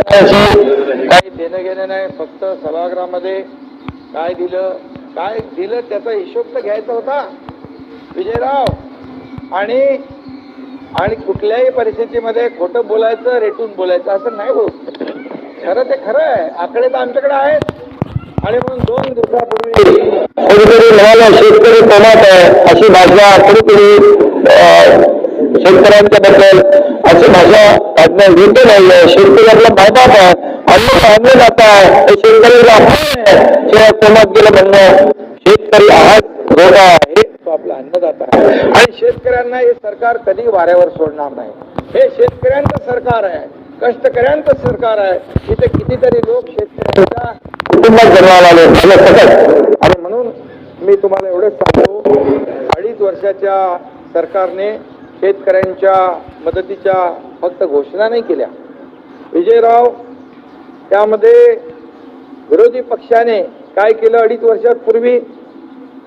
काही देणं घेणं नाही फक्त सभागृहामध्ये काय दिलं काय दिलं त्याचा हिशोब तर घ्यायचा होता. विजयराव आणि आणि कुठल्याही परिस्थितीमध्ये खोटं बोलायचं रेटून बोलायचं असं नाही होत. खरं ते खरं आहे. आकडे तर आमच्याकडे आहेत. आणि म्हणून दोन दिवसापूर्वी कोणीतरी म्हणाला शेतकरी कोमात आहे अशी भाषा कोणीतरी शेतकऱ्यांच्या बद्दल अशी भाषा काढणं योग्य नाही. आहे शेतकरी आपला आहे. अन्न आणलं जात आहे. हे शेतकऱ्याला अपमान शिवाय कोमात गेलं म्हणणं शेतकरी आहात रोगा आहे तो आपला अन्नदाता आहे. आणि शेतकऱ्यांना हे सरकार कधी वाऱ्यावर सोडणार नाही. हे शेतकऱ्यांचं सरकार आहे. कष्टकऱ्यांचं सरकार आहे. इथे कितीतरी लोक शेतकऱ्यांच्या कुटुंबात जन्माला आले. मला सकट आणि म्हणून मी तुम्हाला एवढंच सांगतो अडीच वर्षाच्या सरकारने शेतकऱ्यांच्या मदतीच्या फक्त घोषणा नाही केल्या. विजयराव त्यामध्ये विरोधी पक्षाने काय केलं अडीच वर्षापूर्वी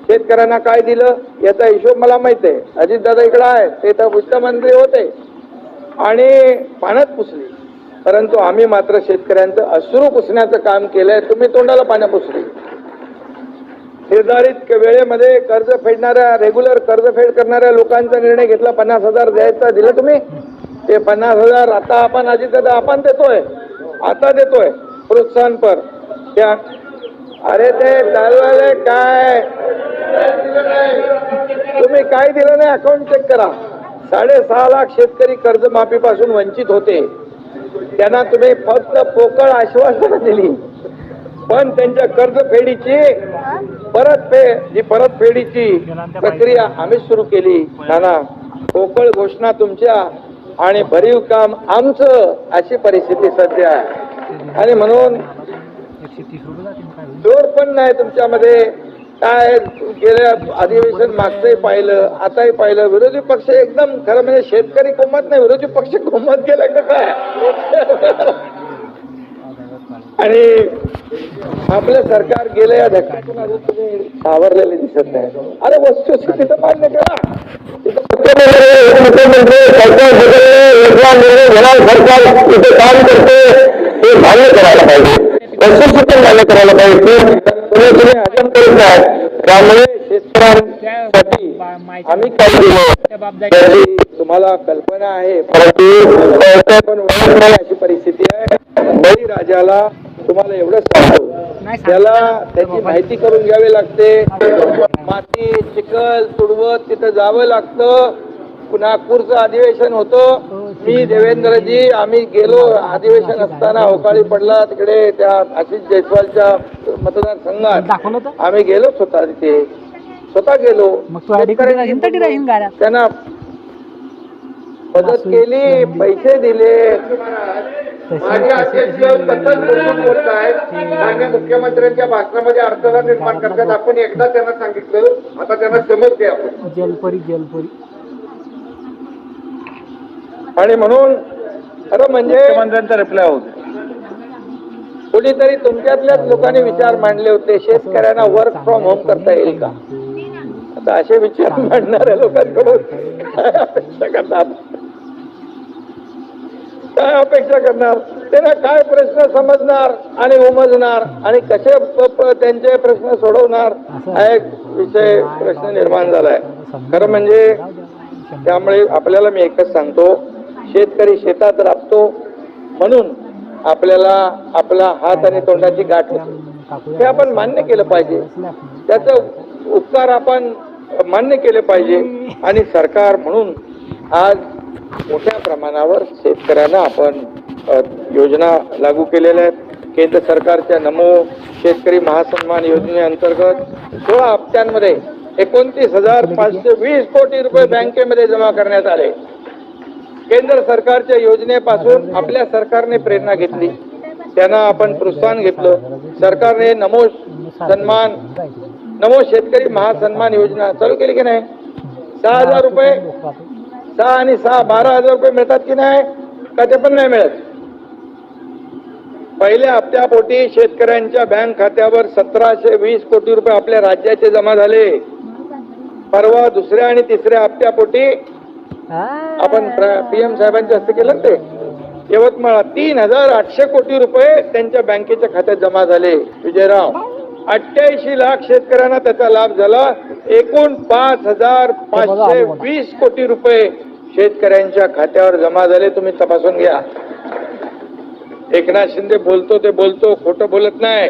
शेतकऱ्यांना काय दिलं? याचा हिशोब मला माहीत आहे. अजितदादा इकडं आहे ते तर वित्तमंत्री होते. आणि पाण्यात पुसली. परंतु आम्ही मात्र शेतकऱ्यांचं अश्रू पुसण्याचं काम केलंय. तुम्ही तोंडाला पाण्या पुसली. निर्धारित वेळेमध्ये कर्ज फेडणाऱ्या रेग्युलर कर्ज फेड करणाऱ्या लोकांचा निर्णय घेतला. पन्नास हजार द्यायचा दिलं तुम्ही. ते पन्नास हजार आता आपण अजितदादा आपण देतोय. आता देतोय. प्रोत्साहन पर. त्या अरे ते चालवायला काय? तुम्ही काय दिलं नाही? अकाउंट चेक करा. साडेसहा लाख शेतकरी कर्जमाफीपासून वंचित होते. त्यांना तुम्ही फक्त पोकळ आश्वासनं दिली. पण त्यांच्या कर्जफेडीची परतफेड जी परतफेडीची प्रक्रिया आम्ही सुरू केली. नाना पोकळ घोषणा तुमच्या आणि भरीव काम आमचं अशी परिस्थिती सध्या आहे. आणि म्हणून जोर पण नाही तुमच्यामध्ये. काय गेल्या अधिवेशन मागचंही पाहिलं आताही पाहिलं. विरोधी पक्ष एकदम खरं म्हणजे शेतकरी कोमत नाही. विरोधी पक्ष कोमत गेला का काय? आणि आपलं सरकार गेलं या तुम्ही सावरलेले दिसत नाही. अरे वस्तुस्थिती तर मान्य करा. तिथं मुख्यमंत्री सरकार योजना सरकार काम करते हे मान्य करायला पाहिजे. वस्तुस्थिती मान्य करायला पाहिजे. तुम्ही तुम्ही हजम करत नाही त्यामुळे शेतकऱ्यांसाठी आम्ही काय तुम्हाला कल्पना आहे परंतु पण अशी परिस्थिती आहे. बळीराजाला तुम्हाला एवढंच सांगतो. त्याला त्याची माहिती करून घ्यावी लागते. माती चिखल तुडवत तिथं जावं लागतं. नागपूरचं अधिवेशन होतं. मी देवेंद्रजी आम्ही गेलो. अधिवेशन असताना अवकाळी पडला. तिकडे त्या आशिष जयस्वालच्या मतदारसंघात आम्ही गेलोच होता तिथे. स्वतः गेलो. त्यांना मदत केली पैसे दिले. माजी अध्यक्ष सतत बोलत आहेत मान्य मुख्यमंत्र्यांच्या भाषणामध्ये अडथळा निर्माण करतात. आपण एकदा त्यांना सांगितलं आता त्यांना समजते आपण. जलपरी जलपरी. आणि म्हणून खरं म्हणजे मुख्यमंत्र्यांचा रिप्लाय होतो कोणीतरी तुमच्यातल्याच लोकांनी विचार मांडले होते शेतकऱ्यांना वर्क फ्रॉम होम करता येईल का? आता असे विचार मांडणाऱ्या लोकांकडून काय अपेक्षा करणार काय अपेक्षा करणार? त्यांना काय प्रश्न समजणार आणि उमजणार? आणि कसे त्यांचे प्रश्न सोडवणार? हा एक विषय प्रश्न निर्माण झालाय. खरं म्हणजे त्यामुळे आपल्याला मी एकच सांगतो शेतकरी शेतात राबतो म्हणून आपल्याला आपला हात आणि तोंडाची गाठ होते. हे आपण मान्य केलं पाहिजे. त्याचं उपकार आपण मान्य केले पाहिजे. आणि सरकार म्हणून आज मोठ्या प्रमाणावर शेतकऱ्यांना आपण योजना लागू केलेल्या आहेत. केंद्र सरकारच्या नमो शेतकरी महासन्मान योजनेअंतर्गत सोळा हप्त्यांमध्ये एकोणतीस हजार पाचशे वीस कोटी रुपये बँकेमध्ये जमा करण्यात आले. केंद्र सरकारच्या योजनेपासून आपल्या सरकारने प्रेरणा घेतली. त्यांना आपण प्रोत्साहन घेतलं. सरकारने नमो सन्मान नमो शेतकरी महासन्मान योजना चालू केली की नाही? सहा हजार रुपये सहा आणि सहा बारा हजार रुपये मिळतात की नाही? का ते पण नाही मिळत. पहिल्या हप्त्यापोटी शेतकऱ्यांच्या बँक खात्यावर सतराशे वीस कोटी रुपये आपल्या राज्याचे जमा झाले. परवा दुसऱ्या आणि तिसऱ्या हप्त्यापोटी आपण पीएम साहेबांच्या हस्ते केलं ते? यवतमाळ तीन हजार आठशे कोटी रुपये त्यांच्या बँकेच्या खात्यात जमा झाले. विजयराव अठ्ठ्याऐंशी लाख शेतकऱ्यांना त्याचा लाभ झाला. एकूण पाच हजार पाचशे वीस कोटी रुपये शेतकऱ्यांच्या खात्यावर जमा झाले तुम्ही तपासून घ्या. एकनाथ शिंदे बोलतो ते बोलतो खोटं बोलत नाही.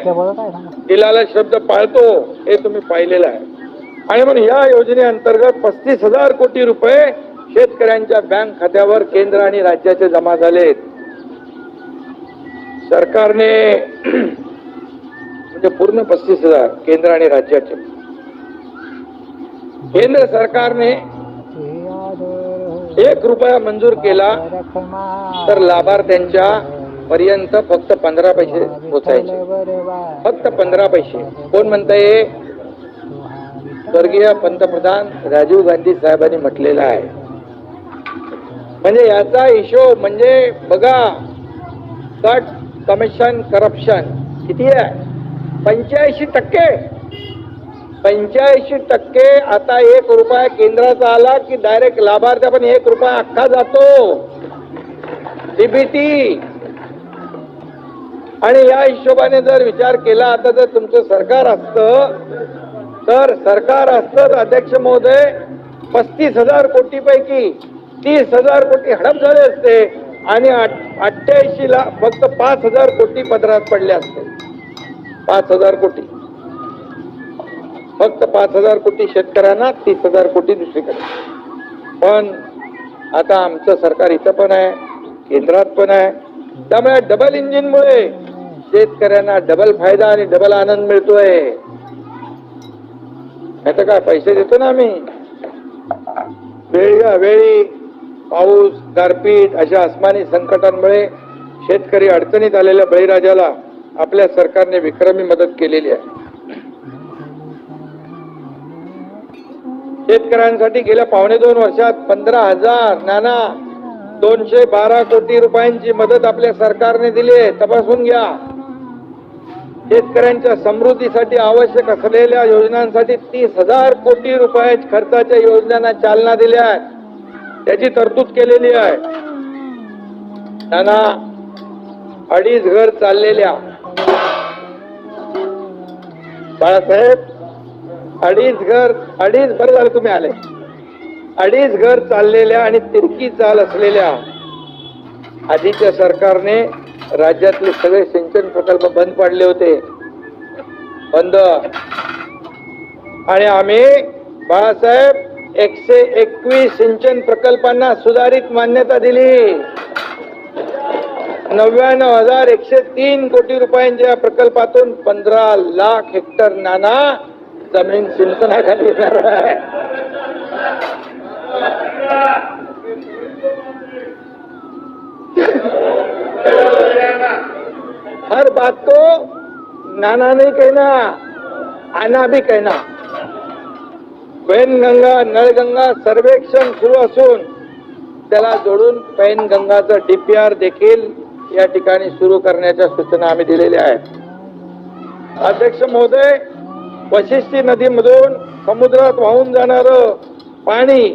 दिलाला शब्द पाळतो हे तुम्ही पाहिलेलं आहे. आणि म्हणून या योजनेअंतर्गत पस्तीस हजार कोटी रुपये शेतकऱ्यांच्या बँक खात्यावर केंद्र आणि राज्याचे जमा झालेत. सरकारने म्हणजे पूर्ण पस्तीस हजार केंद्र आणि राज्याचे. केंद्र सरकारने एक रुपया मंजूर केला तर लाभार्थ्यांच्या पर्यंत फक्त पंधरा पैसे पोचायचे. फक्त पंधरा पैसे. कोण म्हणताय? स्वर्गीय पंतप्रधान राजीव गांधी साहेबांनी म्हटलेलं आहे. म्हणजे याचा हिशोब म्हणजे बघा कट कमिशन करप्शन किती आहे? पंच्याऐंशी टक्के. पंच्याऐंशी टक्के आता एक रुपया केंद्राचा आला की डायरेक्ट लाभार्थी पण एक रुपया अख्खा जातो. डीबीटी आणि या हिशोबाने जर विचार केला आता जर तुमचं सरकार असतं तर सरकार असतं अध्यक्ष महोदय पस्तीस हजार कोटी पैकी तीस हजार कोटी हडप झाले असते आणि अठ्ठ्याऐंशी ला फक्त पाच हजार कोटी पदरात पडले असते. पाच हजार कोटी. फक्त पाच हजार कोटी शेतकऱ्यांना तीस हजार कोटी दुसरीकडे. पण आता आमचं सरकार इथं पण आहे केंद्रात पण आहे. त्यामुळे डबल इंजिनमुळे शेतकऱ्यांना डबल फायदा आणि डबल आनंद मिळतोय. नाही तर काय पैसे देतो ना आम्ही. वेळी अवेळी पाऊस गारपीट अशा आसमानी संकटांमुळे शेतकरी अडचणीत आलेल्या बळीराजाला आपल्या सरकारने विक्रमी मदत केलेली आहे. शेतकऱ्यांसाठी गेल्या पावणे दोन वर्षात पंधरा हजार नाना दोनशे बारा कोटी रुपयांची मदत आपल्या सरकारने दिली आहे. तपासून घ्या. शेतकऱ्यांच्या समृद्धीसाठी आवश्यक असलेल्या योजनांसाठी तीस हजार कोटी रुपये खर्चाच्या योजनांना चालना दिल्या आहेत. त्याची तरतूद केलेली आहे. त्यांना अडीच घर चाललेल्या. बाळासाहेब अडीच घर अडीच बरं झालं तुम्ही आले. अडीच घर चाललेल्या आणि तिरकी चाल असलेल्या आधीच्या सरकारने राज्यातले सगळे सिंचन प्रकल्प बंद पाडले होते. बंद. आणि आम्ही बाळासाहेब एकशे एकवीस सिंचन प्रकल्पांना सुधारित मान्यता दिली. नव्याण्णव हजार एकशे तीन कोटी रुपयांच्या प्रकल्पातून पंधरा लाख हेक्टर नाना जमीन सिंचनाखाली येणार आहे. हर बात को नाना नहीं कहना आना भी कहना. पैनगंगा नळगंगा सर्वेक्षण सुरू असून त्याला जोडून पैनगंगाचं डीपीआर देखील या ठिकाणी सुरू करण्याच्या सूचना आम्ही दिलेल्या आहेत. अध्यक्ष महोदय वशिष्ठी नदीमधून समुद्रात वाहून जाणार पाणी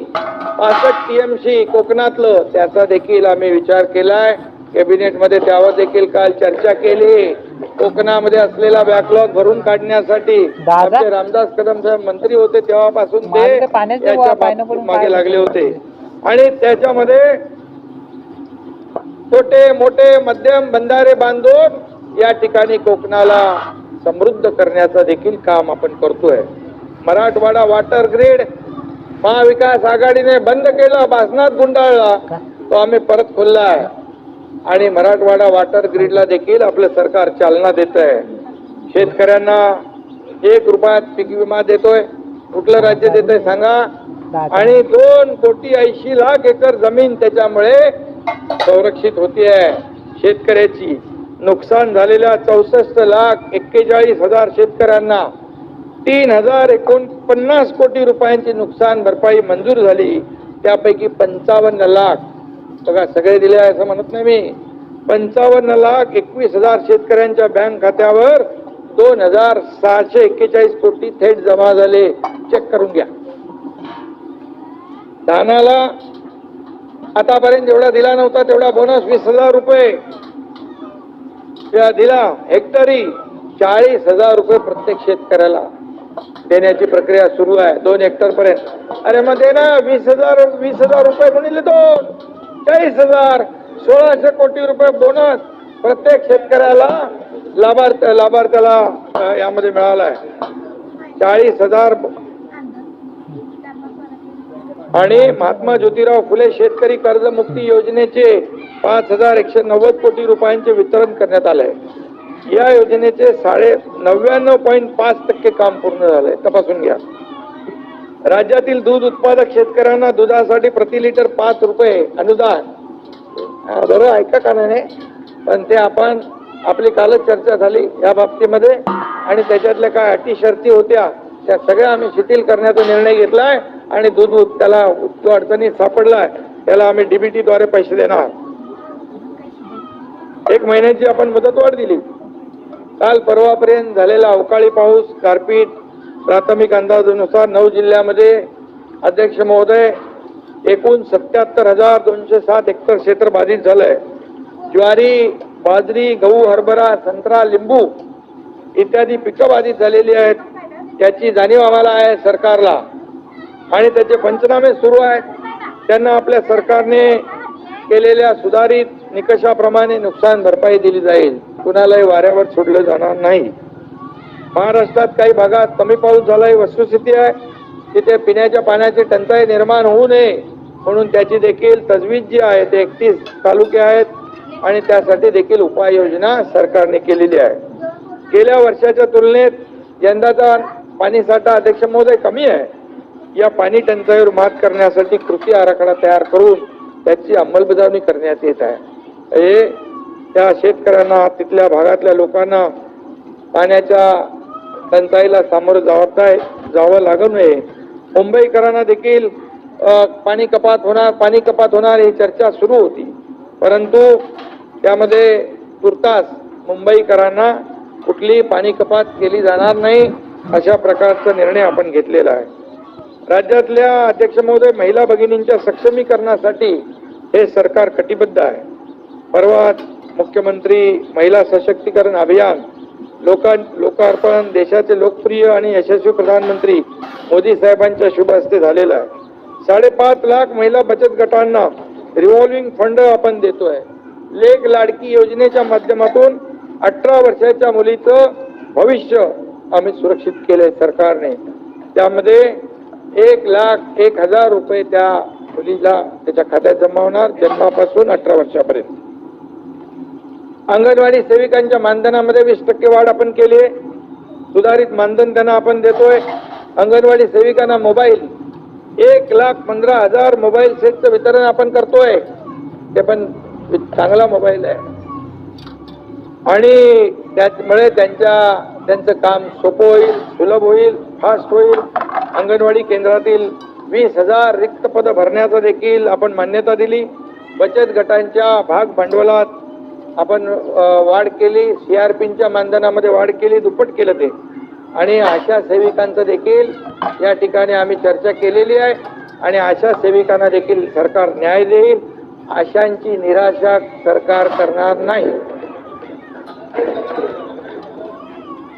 पासष्ट टीएमसी कोकणातलं त्याचा देखील आम्ही विचार केलाय कॅबिनेटमध्ये त्यावर देखील काल चर्चा केली कोकणामध्ये असलेला बॅकलॉग भरून काढण्यासाठी? आमचे रामदास कदम साहेब मंत्री होते तेव्हापासून ते मागे लागले? होते आणि त्याच्यामध्ये छोटे मोठे मध्यम बंधारे बांधून या ठिकाणी कोकणाला समृद्ध करण्याचं देखील काम आपण करतोय. मराठवाडा वॉटर ग्रीड महाविकास आघाडीने बंद केला भाषणात गुंडाळला. तो आम्ही परत खोललाय आणि मराठवाडा वॉटर ग्रीडला देखील आपलं सरकार चालना देत आहे शेतकऱ्यांना एक रुपयात पीक विमा देतोय. कुठलं राज्य देत आहे सांगा. आणि दोन कोटी ऐंशी लाख एकर जमीन त्याच्यामुळे संरक्षित होतीये शेतकऱ्याची. नुकसान झालेल्या चौसष्ट लाख एक्केचाळीस हजार शेतकऱ्यांना तीन हजार एकोणपन्नास कोटी रुपयांची नुकसान भरपाई मंजूर झाली. त्यापैकी पंचावन्न लाख बघा सगळे दिले आहे असं म्हणत नाही मी. पंचावन्न लाख एकवीस हजार शेतकऱ्यांच्या बँक खात्यावर दोन हजार सहाशे एक्केचाळीस कोटी थेट जमा झाले. चेक करून घ्या. धानाला आतापर्यंत जेवढा दिला नव्हता तेवढा बोनस वीस हजार रुपये. दिला. हेक्टरी चाळीस हजार रुपये प्रत्येक शेतकऱ्याला देण्याची प्रक्रिया सुरू आहे. दोन हेक्टर पर्यंत. अरे मग दे ना. वीस हजार वीस हजार रुपये म्हणले दोन. चाळीस हजार. सोळाशे कोटी रुपये बोनस प्रत्येक शेतकऱ्याला लाभार्थ लाभार्थ्याला यामध्ये यामध्ये मिळालाय चाळीस हजार आणि महात्मा ज्योतिराव फुले शेतकरी कर्जमुक्ती योजनेचे पाच हजार एकशे नव्वद कोटी रुपयांचे वितरण करण्यात आले या योजनेचे साडे नव्याण्णव पॉईंट पाच टक्के काम पूर्ण झाले तपासून घ्या. राज्यातील दूध उत्पादक शेतकऱ्यांना दुधासाठी प्रति लिटर पाच रुपये अनुदान. बरोबर ऐका ऐका नाही पण ते आपण आपली कालच चर्चा झाली या बाबतीमध्ये. आणि त्याच्यातल्या काय अटी शर्ती होत्या त्या सगळ्या आम्ही शिथिल करण्याचा निर्णय घेतलाय. आणि दूध त्याला जो अडचणी सापडलाय त्याला आम्ही डीबीटी द्वारे पैसे देणार एक महिन्याची आपण मुदतवाढ दिली. काल परवापर्यंत झालेला अवकाळी पाऊस गारपीट प्राथमिक अंदाजानुसार नऊ जिल्ह्यामध्ये अध्यक्ष महोदय एकूण सत्याहत्तर हजार दोनशे सात हेक्टर क्षेत्र बाधित झालंय. ज्वारी बाजरी गहू हरभरा संत्रा लिंबू इत्यादी पिकं बाधित झालेली आहेत. त्याची जाणीव आम्हाला आहे सरकारला. आणि त्याचे पंचनामे सुरू आहेत. त्यांना आपल्या सरकारने केलेल्या सुधारित निकषाप्रमाणे नुकसान भरपाई दिली जाईल. कुणालाही वाऱ्यावर सोडलं जाणार नाही. महाराष्ट्रात काही भागात कमी पाऊस झाला ही वस्तुस्थिती आहे. तिथे पिण्याच्या पाण्याची टंचाई निर्माण होऊ नये म्हणून त्याची देखील तजवीज जी आहे ते एकतीस तालुके आहेत. आणि त्यासाठी देखील उपाययोजना सरकारने केलेली आहे. गेल्या वर्षाच्या तुलनेत यंदाचा पाणीसाठा अध्यक्ष महोदय कमी आहे. या पाणी टंचाईवर मात करण्यासाठी कृती आराखडा तयार करून त्याची अंमलबजावणी करण्यात येत आहे. हे त्या शेतकऱ्यांना तिथल्या भागातल्या लोकांना पाण्याच्या टंचाईला सामोरं जावताय जावं लागू नये. मुंबईकरांना देखील पाणी कपात होणार पाणी कपात होणार ही चर्चा सुरू होती. परंतु त्यामध्ये तुर्तास मुंबईकरांना कुठली पाणी कपात केली जाणार नाही अशा प्रकारचा निर्णय आपण घेतलेला आहे. राज्यातल्या अध्यक्ष महोदय महिला भगिनींच्या सक्षमीकरणासाठी हे सरकार कटिबद्ध आहे. परवा मुख्यमंत्री महिला सशक्तीकरण अभियान लोकां लोकार्पण देशाचे लोकप्रिय आणि यशस्वी प्रधानमंत्री मोदी साहेबांच्या शुभ हस्ते झालेलं आहे. साडेपाच लाख महिला बचत गटांना रिव्हॉल्विंग फंड आपण देतोय. लेख लाडकी योजनेच्या माध्यमातून अठरा वर्षाच्या मुलीचं भविष्य आम्ही सुरक्षित केलंय सरकारने. त्यामध्ये एक लाख एक हजार रुपये त्या मुलीला त्याच्या खात्यात जमा होणार जन्मापासून अठरा वर्षापर्यंत. अंगणवाडी सेविकांच्या मानधनामध्ये वीस टक्के वाढ आपण केली आहे. सुधारित मानधन त्यांना आपण देतोय. अंगणवाडी सेविकांना मोबाईल एक लाख पंधरा हजार मोबाईल सेटचं वितरण आपण करतोय. ते पण चांगला मोबाईल आहे. आणि त्यामुळे त्यांच्या त्यांचं काम सोपं होईल सुलभ होईल. फास्ट होईल. अंगणवाडी केंद्रातील वीस हजार रिक्त पदं भरण्याचा देखील आपण मान्यता दिली. बचत गटांच्या भाग भांडवलात आपण वाढ केली. सी आर पीच्या मानधनामध्ये वाढ केली दुप्पट केलं ते. आणि आशा सेविकांचं देखील या ठिकाणी आम्ही चर्चा केलेली आहे. आणि आशा सेविकांना देखील सरकार न्याय देईल. आशांची निराशा सरकार करणार नाही.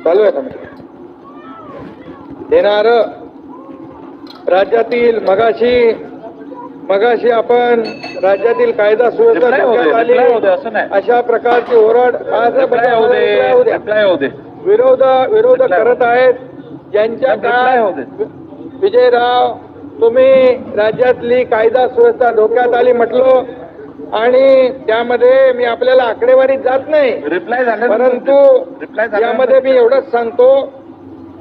चालू आहे देणार. राज्यातील मगाशी मगाशी आपण राज्यातील कायदा सुव्यवस्था. अशा प्रकारची ओरड आज विरोध विरोध करत आहेत. ज्यांच्या. काळात विजयराव तुम्ही राज्यातली कायदा सुव्यवस्था धोक्यात आली म्हटलो आणि त्यामध्ये मी आपल्याला आकडेवारीत जात नाही. रिप्लाय झाला परंतु यामध्ये मी एवढंच सांगतो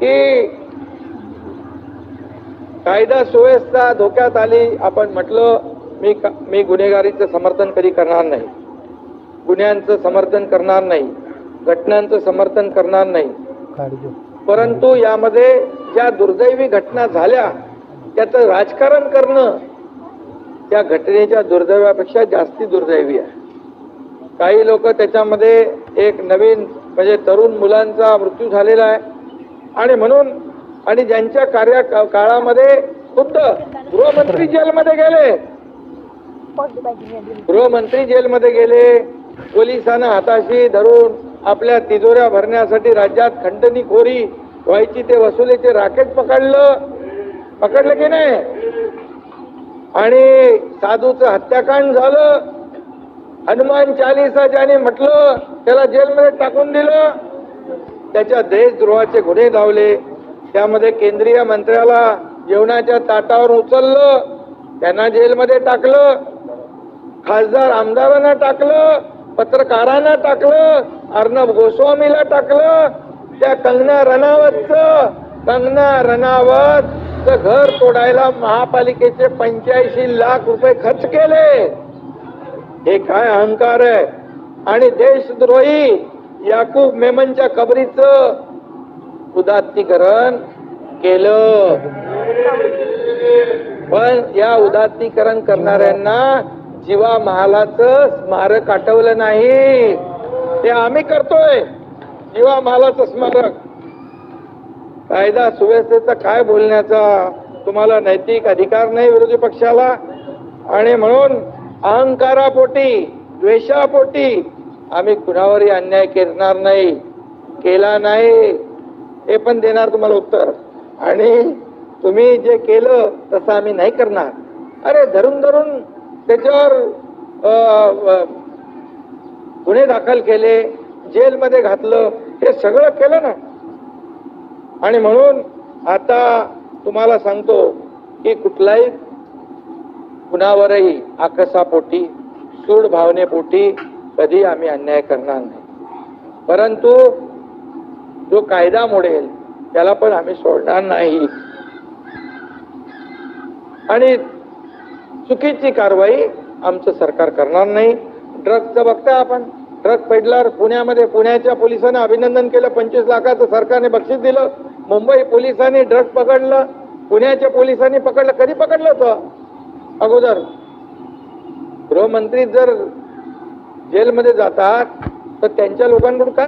की कायदा सुव्यवस्था धोक्यात आली आपण म्हटलं मी का- मी गुन्हेगारीचं समर्थन कधी करणार नाही. गुन्ह्यांचं समर्थन करणार नाही. घटनांचं समर्थन करणार नाही. परंतु यामध्ये ज्या दुर्दैवी घटना झाल्या त्याचं राजकारण करणं त्या घटनेच्या दुर्दैवापेक्षा जास्ती दुर्दैवी आहे. काही लोक त्याच्यामध्ये एक नवीन म्हणजे तरुण मुलांचा मृत्यू झालेला आहे. आणि म्हणून आणि ज्यांच्या कार्य काळामध्ये खुद्द गृहमंत्री जेलमध्ये गेले. गृहमंत्री जेलमध्ये गेले पोलिसांना हाताशी धरून आपल्या तिजोऱ्या भरण्यासाठी राज्यात खंडणीखोरी व्हायची ते वसुलीचे राकेट पकडलं. पकडलं की नाही? आणि साधूचं हत्याकांड झालं. हनुमान चालिसा ज्याने म्हटलं त्याला जेलमध्ये टाकून दिलं. त्याच्या देशद्रोहाचे गुन्हे धावले. त्यामध्ये केंद्रीय मंत्र्याला जेवणाच्या ताटावर उचललं त्यांना जेलमध्ये टाकलं खासदार आमदारांना टाकलं पत्रकारांना टाकलं अर्णब गोस्वामीला टाकलं त्या कंगना रणावतच कंगना रणावत घर तोडायला महापालिकेचे पंच्याऐंशी लाख रुपये खर्च केले. हे काय अहंकार आहे? आणि देशद्रोही याकूब मेमनच्या कबरीचं उदात्तीकरण केलं. पण या उदात्तीकरण करणाऱ्यांना जीवा महालाच स्मारक आठवलं नाही. ते आम्ही करतोय. जीवा महालाचं स्मारक. कायदा सुव्यवस्थेचा काय बोलण्याचा? तुम्हाला नैतिक अधिकार नाही विरोधी पक्षाला. आणि म्हणून अहंकारापोटी द्वेषापोटी आम्ही कुणावरही अन्याय करणार नाही. केला नाही. हे पण देणार तुम्हाला उत्तर. आणि तुम्ही जे केलं तसं आम्ही नाही करणार. अरे धरून धरून त्याच्यावर गुन्हे दाखल केले जेलमध्ये घातलं हे सगळं केलं ना. आणि म्हणून आता तुम्हाला सांगतो की कुठलाही कुणावरही आकसापोटी सूड भावनेपोटी कधी आम्ही अन्याय करणार नाही. परंतु जो कायदा मोडेल त्याला पण आम्ही सोडणार नाही. आणि चुकीची कारवाई आमचं सरकार करणार नाही. ड्रगचं बघता आपण. ड्रग पेडलर पुण्यामध्ये पुण्याच्या पोलिसांनी अभिनंदन केलं. पंचवीस लाखाचं सरकारने बक्षीस दिलं. मुंबई पोलिसांनी ड्रग पकडलं. पुण्याच्या पोलिसांनी पकडलं. कधी पकडलं होतं? अगोदर. गृहमंत्री जर जेलमध्ये जातात तर त्यांच्या लोकांकडून काय